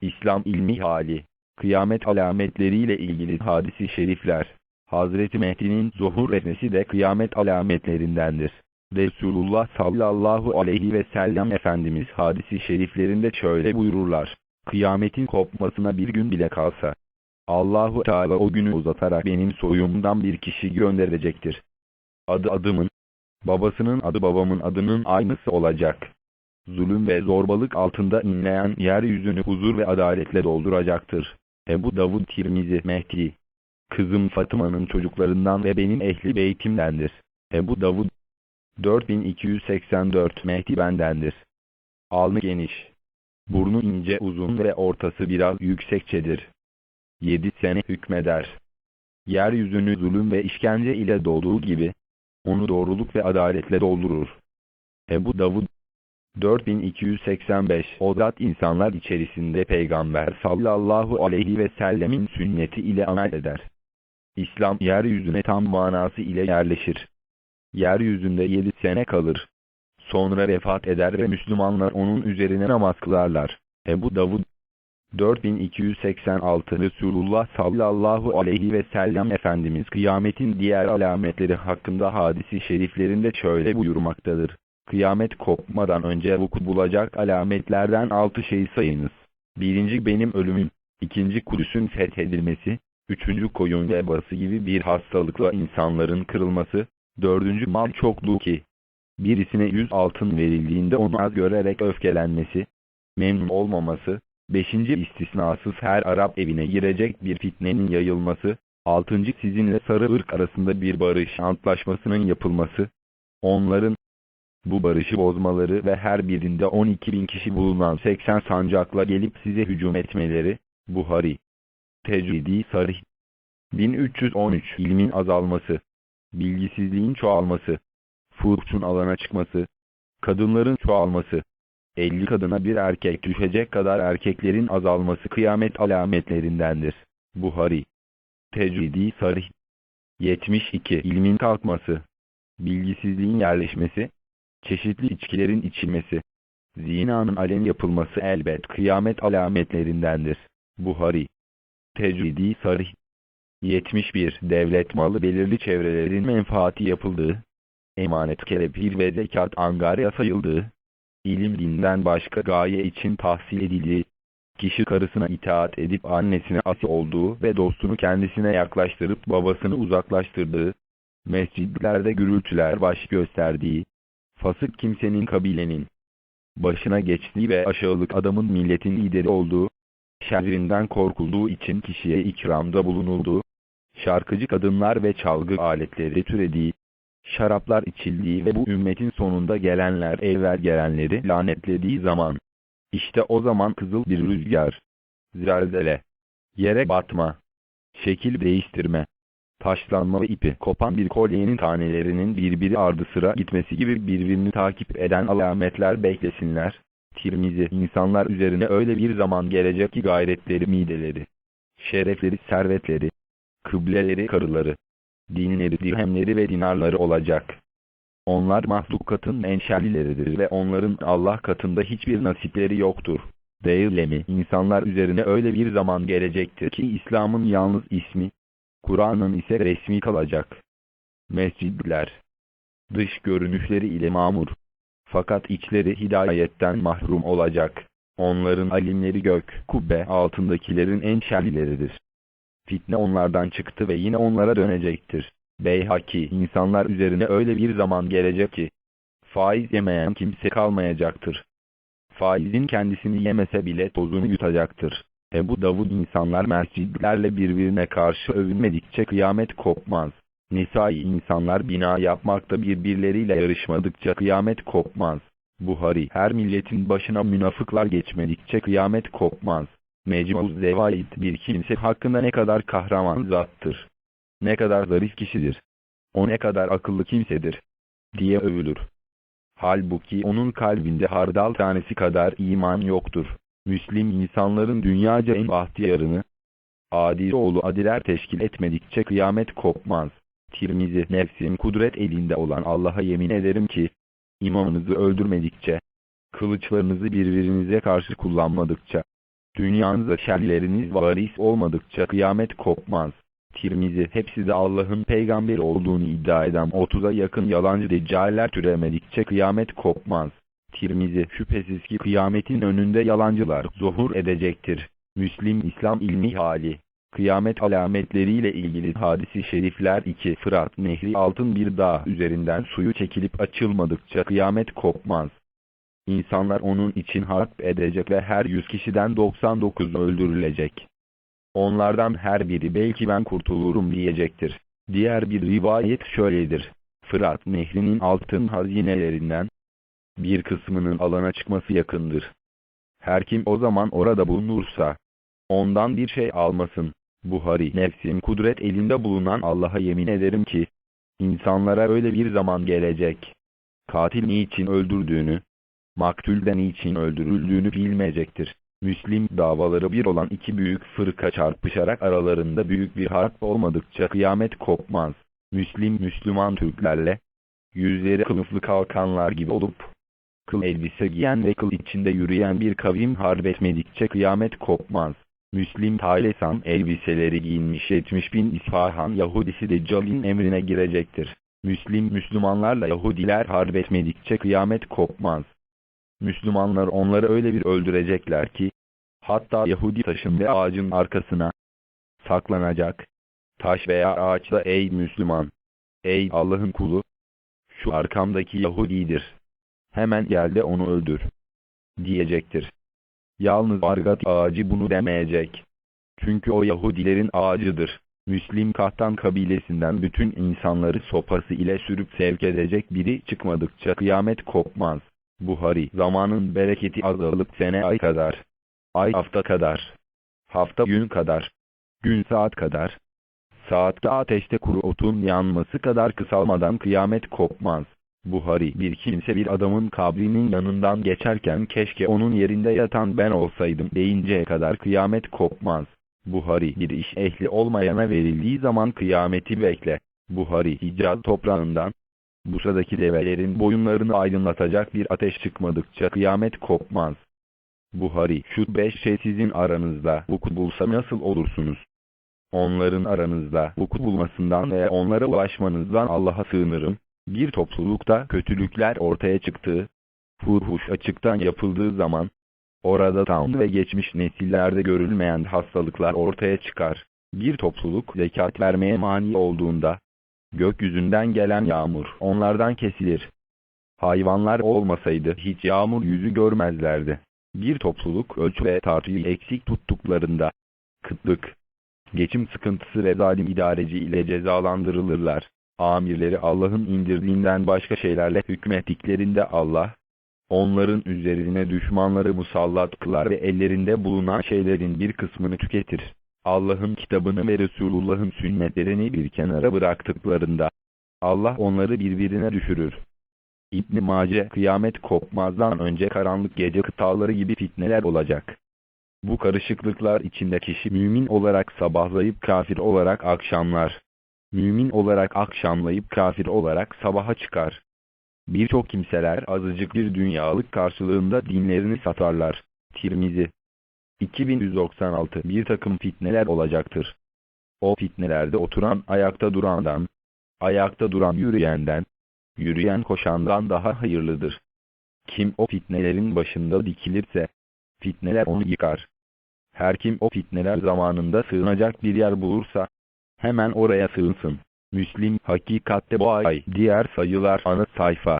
İslam ilmi hali, kıyamet alametleriyle ilgili hadisi şerifler, Hazreti Mehdi'nin zuhur etmesi de kıyamet alametlerindendir. Resulullah sallallahu aleyhi ve sellem Efendimiz hadisi şeriflerinde şöyle buyururlar. Kıyametin kopmasına bir gün bile kalsa, Allahu Teala o günü uzatarak benim soyumdan bir kişi gönderecektir. Adı adımın, babasının adı babamın adının aynısı olacak. Zulüm ve zorbalık altında inleyen yeryüzünü huzur ve adaletle dolduracaktır. Ebu Davud Tirmizi Mehdi, kızım Fatıma'nın çocuklarından ve benim ehli beytimdendir. Ebu Davud 4284 Mehdi bendendir. Alnı geniş, burnu ince uzun ve ortası biraz yüksekçedir. 7 sene hükmeder. Yeryüzünü zulüm ve işkence ile dolduğu gibi, onu doğruluk ve adaletle doldurur. Ebu Davud 4285 O zat insanlar içerisinde Peygamber sallallahu aleyhi ve sellemin sünneti ile amel eder. İslam yeryüzüne tam manası ile yerleşir. Yeryüzünde yedi sene kalır. Sonra vefat eder ve Müslümanlar onun üzerine namaz kılarlar. Ebu Davud 4286 Resulullah sallallahu aleyhi ve sellem Efendimiz kıyametin diğer alametleri hakkında hadisi şeriflerinde şöyle buyurmaktadır. Kıyamet kopmadan önce vuku bulacak alametlerden altı şeyi sayınız. Birinci benim ölümüm, ikinci Kudüs'ün fethedilmesi, üçüncü koyun vebası gibi bir hastalıkla insanların kırılması, dördüncü mal çokluğu ki, birisine yüz altın verildiğinde onu az görerek öfkelenmesi, memnun olmaması, beşinci istisnasız her Arap evine girecek bir fitnenin yayılması, altıncı sizinle sarı ırk arasında bir barış antlaşmasının yapılması, onların, bu barışı bozmaları ve her birinde 12 bin kişi bulunan 80 sancakla gelip size hücum etmeleri, Buhari. Tecridi Sarih 1313 ilmin azalması, bilgisizliğin çoğalması, fuhşun alana çıkması, kadınların çoğalması, 50 kadına bir erkek düşecek kadar erkeklerin azalması kıyamet alametlerindendir. Buhari. Tecridi Sarih 72 ilmin kalkması, bilgisizliğin yerleşmesi, çeşitli içkilerin içilmesi, zinanın alem yapılması elbet kıyamet alametlerindendir. Buhari. Tecridi Sarih 71. Devlet malı belirli çevrelerin menfaati yapıldığı, emanet kelepir ve zekat angarya sayıldığı, ilim dinden başka gaye için tahsil edildiği, kişi karısına itaat edip annesine asi olduğu ve dostunu kendisine yaklaştırıp babasını uzaklaştırdığı, mescidlerde gürültüler baş gösterdiği, fasık kimsenin kabilenin, başına geçtiği ve aşağılık adamın milletin lideri olduğu, şerrinden korkulduğu için kişiye ikramda bulunulduğu, şarkıcı kadınlar ve çalgı aletleri türediği, şaraplar içildiği ve bu ümmetin sonunda gelenler evvel gelenleri lanetlediği zaman, işte o zaman kızıl bir rüzgar, zelzele, yere batma, şekil değiştirme, taşlanma ve ipi kopan bir kolyenin tanelerinin birbiri ardı sıra gitmesi gibi birbirini takip eden alametler beklesinler. Tirmizi, insanlar üzerine öyle bir zaman gelecek ki gayretleri mideleri, şerefleri servetleri, kıbleleri karıları, dinleri dirhemleri ve dinarları olacak. Onlar mahlukatın enşerlileridir ve onların Allah katında hiçbir nasipleri yoktur. Değil mi? İnsanlar üzerine öyle bir zaman gelecektir ki İslam'ın yalnız ismi, Kur'an'ın ise resmi kalacak. Mescidler, dış görünüşleri ile mamur, fakat içleri hidayetten mahrum olacak. Onların alimleri gök, kubbe altındakilerin en şerlileridir. Fitne onlardan çıktı ve yine onlara dönecektir. Beyhaki, insanlar üzerine öyle bir zaman gelecek ki, faiz yemeyen kimse kalmayacaktır. Faizin kendisini yemese bile tozunu yutacaktır. Ebu Davud insanlar mescidlerle birbirine karşı övünmedikçe kıyamet kopmaz. Nisai insanlar bina yapmakta birbirleriyle yarışmadıkça kıyamet kopmaz. Buhari her milletin başına münafıklar geçmedikçe kıyamet kopmaz. Mecmuz Zevaid bir kimse hakkında ne kadar kahraman zattır. Ne kadar zarif kişidir. O ne kadar akıllı kimsedir. diye övülür. Halbuki onun kalbinde hardal tanesi kadar iman yoktur. Müslim insanların dünyaca en bahtiyarını, adi oğlu adiler teşkil etmedikçe kıyamet kopmaz. Tirmizi, nefsim kudret elinde olan Allah'a yemin ederim ki, imamınızı öldürmedikçe, kılıçlarınızı birbirinize karşı kullanmadıkça, Dünyanızda şerleriniz varis olmadıkça kıyamet kopmaz. Tirmizi hepsi de Allah'ın peygamberi olduğunu iddia eden 30'a yakın yalancı deccaller türemedikçe kıyamet kopmaz. Tirmizi şüphesiz ki kıyametin önünde yalancılar zuhur edecektir. Müslim İslam ilmi hali. Kıyamet alametleriyle ilgili hadisi şerifler 2. Fırat Nehri altın bir dağ üzerinden suyu çekilip açılmadıkça kıyamet kopmaz. İnsanlar onun için harp edecek ve her 100 kişiden 99 öldürülecek. Onlardan her biri belki ben kurtulurum diyecektir. Diğer bir rivayet şöyledir. Fırat nehrinin altın hazinelerinden bir kısmının alana çıkması yakındır. Her kim o zaman orada bulunursa, ondan bir şey almasın. Buhari, nefsim kudret elinde bulunan Allah'a yemin ederim ki, insanlara öyle bir zaman gelecek. Katil niçin öldürdüğünü, maktulden niçin öldürüldüğünü bilmeyecektir. Müslim davaları bir olan iki büyük fırka çarpışarak aralarında büyük bir harp olmadıkça kıyamet kopmaz. Müslim Müslüman Türklerle, yüzleri kılıflı kalkanlar gibi olup, kıl elbise giyen ve kıl içinde yürüyen bir kavim harp kıyamet kopmaz. Müslim Talesan elbiseleri giyinmiş 70 bin İsfahan Yahudisi Deccal'in emrine girecektir. Müslim Müslümanlarla Yahudiler harp kıyamet kopmaz. Müslümanlar onları öyle bir öldürecekler ki, hatta Yahudi taşın ve ağacın arkasına saklanacak. Taş veya ağaçta ey Müslüman, ey Allah'ın kulu, şu arkamdaki Yahudidir. Hemen gel de onu öldür. Diyecektir. Yalnız argat ağacı bunu demeyecek. Çünkü o Yahudilerin ağacıdır. Müslim Kahtan kabilesinden bütün insanları sopası ile sürüp sevk edecek biri çıkmadıkça kıyamet kopmaz. Buhari, zamanın bereketi azalıp sene ay kadar, ay hafta kadar, hafta gün kadar, gün saat kadar, saatte ateşte kuru otun yanması kadar kısalmadan kıyamet kopmaz. Buhari, bir kimse bir adamın kabrinin yanından geçerken keşke onun yerinde yatan ben olsaydım deyinceye kadar kıyamet kopmaz. Buhari, bir iş ehli olmayana verildiği zaman kıyameti bekle. Buhari, Hicaz toprağından, Busra'daki develerin boyunlarını aydınlatacak bir ateş çıkmadıkça kıyamet kopmaz. Buhari, şu beş şey sizin aranızda vuku bulsa nasıl olursunuz? Onların aranızda vuku bulmasından ve onlara ulaşmanızdan Allah'a sığınırım. Bir toplulukta kötülükler ortaya çıktığı, furhuş açıktan yapıldığı zaman, orada tam ve geçmiş nesillerde görülmeyen hastalıklar ortaya çıkar. Bir topluluk zekat vermeye mani olduğunda, gökyüzünden gelen yağmur onlardan kesilir. Hayvanlar olmasaydı hiç yağmur yüzü görmezlerdi. Bir topluluk ölçü ve tartıyı eksik tuttuklarında, kıtlık, geçim sıkıntısı ve zalim idareci ile cezalandırılırlar. Amirleri Allah'ın indirdiğinden başka şeylerle hükmettiklerinde Allah, onların üzerine düşmanları musallat kılar ve ellerinde bulunan şeylerin bir kısmını tüketir. Allah'ın kitabını ve Resulullah'ın sünnetlerini bir kenara bıraktıklarında, Allah onları birbirine düşürür. İbn Mace, kıyamet kopmazdan önce karanlık gece kıtaları gibi fitneler olacak. Bu karışıklıklar içinde kişi mümin olarak sabahlayıp kafir olarak akşamlar. Mümin olarak akşamlayıp kafir olarak sabaha çıkar. Birçok kimseler azıcık bir dünyalık karşılığında dinlerini satarlar. Tirmizi 2196 Bir takım fitneler olacaktır. O fitnelerde oturan ayakta durandan, ayakta duran yürüyenden, yürüyen koşandan daha hayırlıdır. Kim o fitnelerin başında dikilirse, fitneler onu yıkar. Her kim o fitneler zamanında sığınacak bir yer bulursa, hemen oraya sığınsın. Müslim, hakikatte bu ay, diğer sayılar ana sayfa.